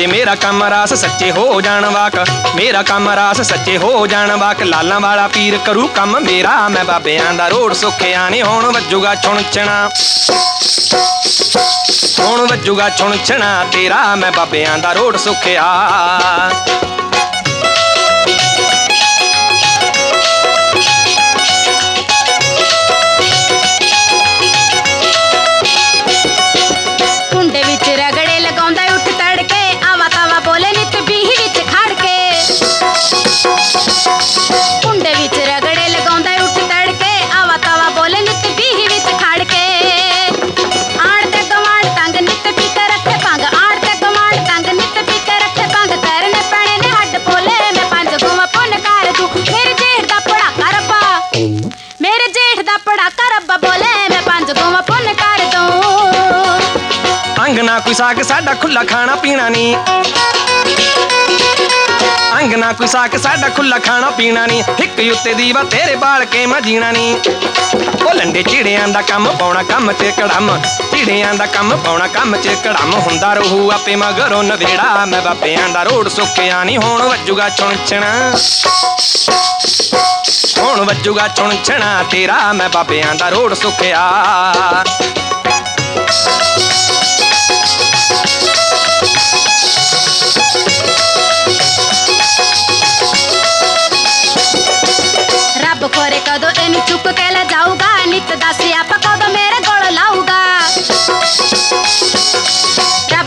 ਜੇ ਮੇਰਾ ਕੰਮ ਰਾਸ ਸੱਚੇ ਹੋ ਜਾਣ ਵਾਕ। ਮੇਰਾ ਕੰਮ ਰਾਸ ਸੱਚੇ ਹੋ ਜਾਣ ਵਾਕ। ਲਾਲਾਂ ਵਾਲਾ ਪੀਰ ਕਰੂ ਕੰਮ ਮੇਰਾ। ਮੈਂ ਬਾਬਿਆਂ ਦਾ ਰੋੜ ਸੁੱਖਿਆ ਨੇ। ਹੁਣ ਵੱਜੂਗਾ ਛੁਣਛਣਾ। ਹੁਣ ਵੱਜੂਗਾ ਛੁਣਛਣਾ ਤੇਰਾ। ਮੈਂ ਬਾਬਿਆਂ ਦਾ ਰੋੜ ਸੁੱਖਿਆ। ਕੋਈ ਸਾਕ ਸਾਡਾ ਖੁੱਲਾ ਖਾਣਾ ਪੀਣਾ ਨਹੀਂ ਅੰਗ ਕੋਈ ਸਾਕ ਸਾਡਾ ਖੁੱਲਾ ਖਾਣਾ ਪੀਣਾ ਨਹੀਂ ਹਿੱਕ ਉੱਤੇ ਦੀਵਾ, ਤੇਰੇ ਬਾਲ ਕੇ ਮੈਂ ਜੀਣਾ ਨਹੀਂ ਉਹ ਲੰਡੇ ਚਿੜਿਆਂ ਦਾ ਕੰਮ ਪਾਉਣਾ, ਕੰਮ ਤੇ ਕੜਮ। ਚਿੜਿਆਂ ਦਾ ਕੰਮ ਪਾਉਣਾ, ਕੰਮ ਚ ਕੜਮ ਹੁੰਦਾ ਰਹੂ ਆਪੇ, ਮਗਰੋਂ ਨਵੇੜਾ। ਮੈਂ ਬਾਬਿਆਂ ਦਾ ਰੋਡ ਸੁੱਕਿਆ ਨਹੀਂ ਹੁਣ ਵੱਜੂਗਾ ਚੁਣਚਣਾ ਹੁਣ ਵੱਜੂਗਾ ਚੁਣਚਣਾ ਤੇਰਾ। ਮੈਂ ਬਾਬਿਆਂ ਦਾ ਰੋਡ ਸੁੱਕਿਆ।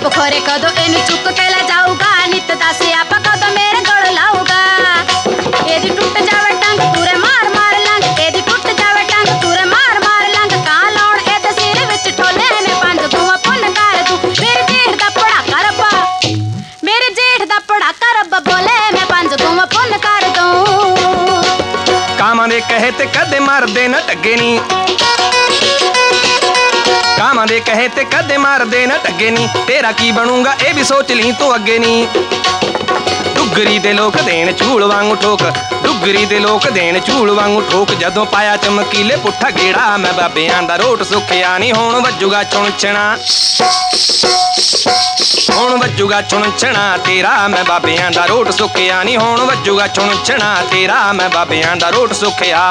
ਰੱਬ ਖੋਰੇ ਕਦੋਂ ਇਹਨੂੰ ਚੁੱਕ ਕੇ ਲੈ ਜਾਊਗਾ ਨਿਤ ਦਾ ਸਿਆਪਾ ਕਦੋਂ ਮੇਰੇ ਕੋਲ ਲਾਊਗਾ ਇਹਦੀ ਟੁੱਟ ਜਾਵੇ ਟੰਗ ਪੂਰੇ ਮਾਰ ਮਾਰ ਲੰਗ ਇਹਦੀ ਟੁੱਟ ਜਾਵੇ ਟੰਗ ਪੂਰੇ ਮਾਰ ਮਾਰ ਲੰਗ ਕਾਂ ਲਾਉਣ ਇਹਦੇ ਸਿਰ ਵਿੱਚ ਠੋਲੇ ਮੈਂ ਪੰਜ ਗੁਆ ਪੁੰਨ ਕਰ ਦੂੰ ਮੇਰੇ ਜੇਠ ਦਾ ਪੜਾਕਾ ਰੱਬਾ ਮੇਰੇ ਜੇਠ ਦਾ ਪੜਾਕਾ ਰੱਬਾ ਬੋਲੇ ਮੈਂ ਪੰਜ ਗੁਆ ਪੁੰਨ ਕਰ ਦੂੰ ਕਾਮਾਂ ਦੇ ਕਹੇ ਤੇ ਕਦੇ ਮਰਦੇ ਨਾ ਟੱਗੇ ਨਹੀਂ ਦੇ ਕਹੇ ਤੇ ਕਦੇ ਮਰਦੇ ਨਾ ਟੱਗੇ ਨਹੀਂ ਤੇਰਾ ਕੀ ਬਣੂਗਾ, ਇਹ ਵੀ ਸੋਚ ਲਈ ਤੂੰ ਅੱਗੇ ਨਹੀਂ ਡੁੱਗਰੀ ਦੇ ਲੋਕ ਦੇਣ ਝੂਲ ਵਾਂਗੂ ਠੋਕ। ਡੁੱਗਰੀ ਦੇ ਲੋਕ ਦੇਣ ਝੂਲ ਵਾਂਗੂ ਠੋਕ। ਜਦੋਂ ਪਾਇਆ ਚਮਕੀਲੇ ਪੁੱਠਾ ਗੇੜਾ, ਮੈਂ ਬਾਬਿਆਂ ਦਾ ਰੋਟ ਸੁੱਖਿਆ ਨਹੀਂ ਹੁਣ ਵੱਜੂਗਾ ਚੁਣਚਣਾ ਹੁਣ ਵੱਜੂਗਾ ਚੁਣਚਣਾ ਤੇਰਾ ਮੈਂ ਬਾਬਿਆਂ ਦਾ ਰੋਟ ਸੁੱਖਿਆ ਨਹੀਂ ਹੁਣ ਵੱਜੂਗਾ ਚੁਣਚਣਾ ਤੇਰਾ ਮੈਂ ਬਾਬਿਆਂ ਦਾ ਰੋਟ ਸੁੱਖਿਆ।